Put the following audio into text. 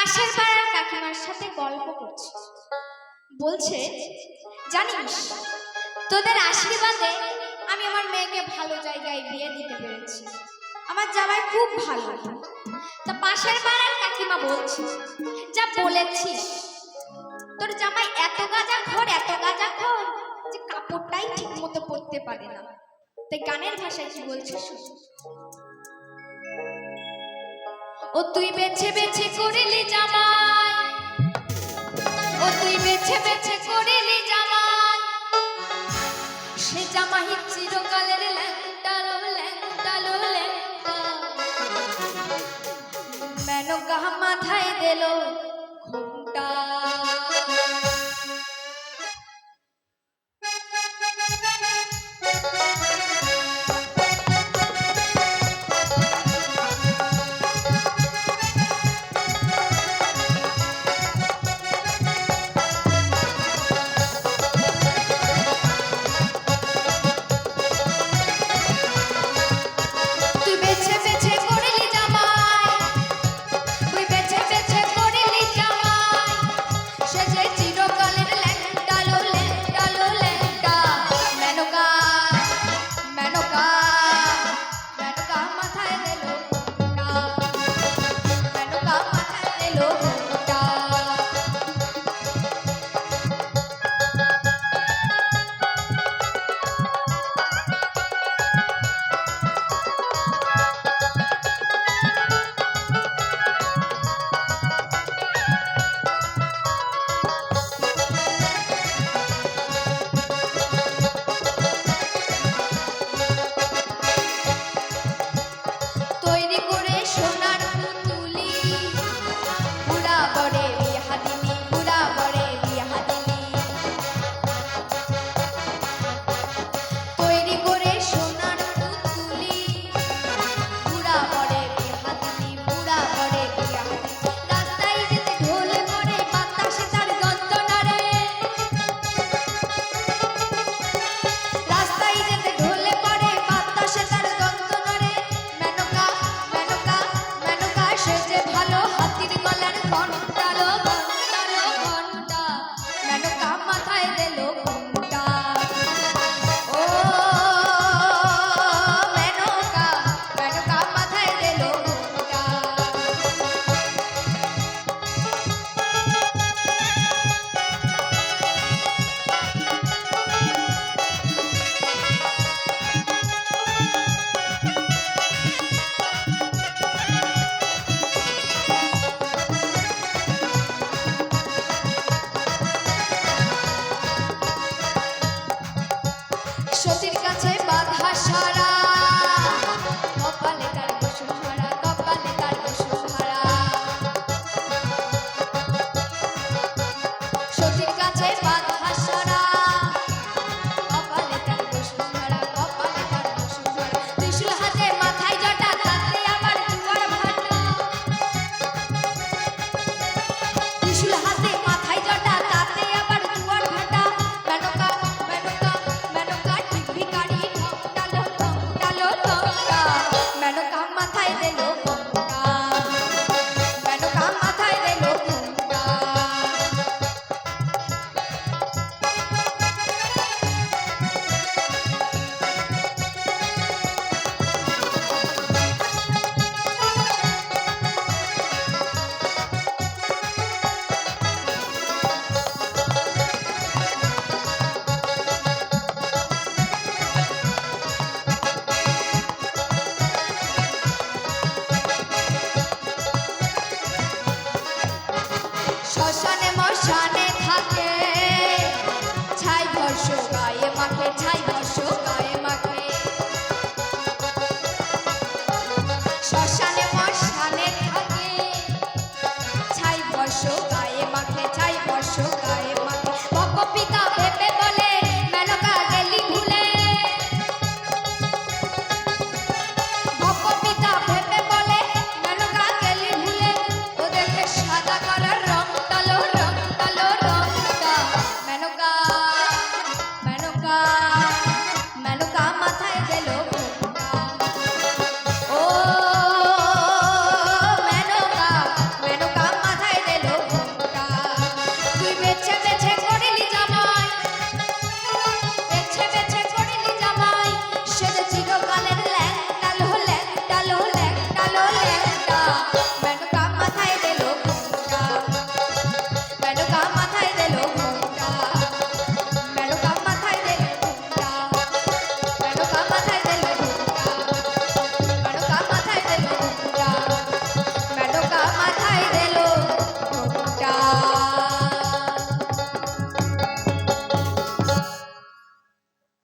পাশের পাড়ার কাকিমার সাথে গল্প করছে। বলছে, জানিস, তোদের আশীর্বাদে আমি আমার মেয়েকে ভালো জায়গায় বিয়ে দিতে পেরেছি। আমার জামাই খুব ভালো তা পাশের পাড়ার কাকিমা বলছে, যা বলেছিস, তোর জামাই এত গাজা ঘর, এত গাজা ঘর যে কাপড়টাই ঠিক মতো পরতে পারে না। তাই গানের ভাষায় কি বলছিস ও তুই বেছে বেছে করিলি জামাই। ও তুই বেছে বেছে করিলি জামাই। সে জামাই চিরকালের ল্যাংটালো ল্যাংটালো ল্যাংটা মেনকা মাথায় দিল ঘুমটা। সতীর কাছে বাধা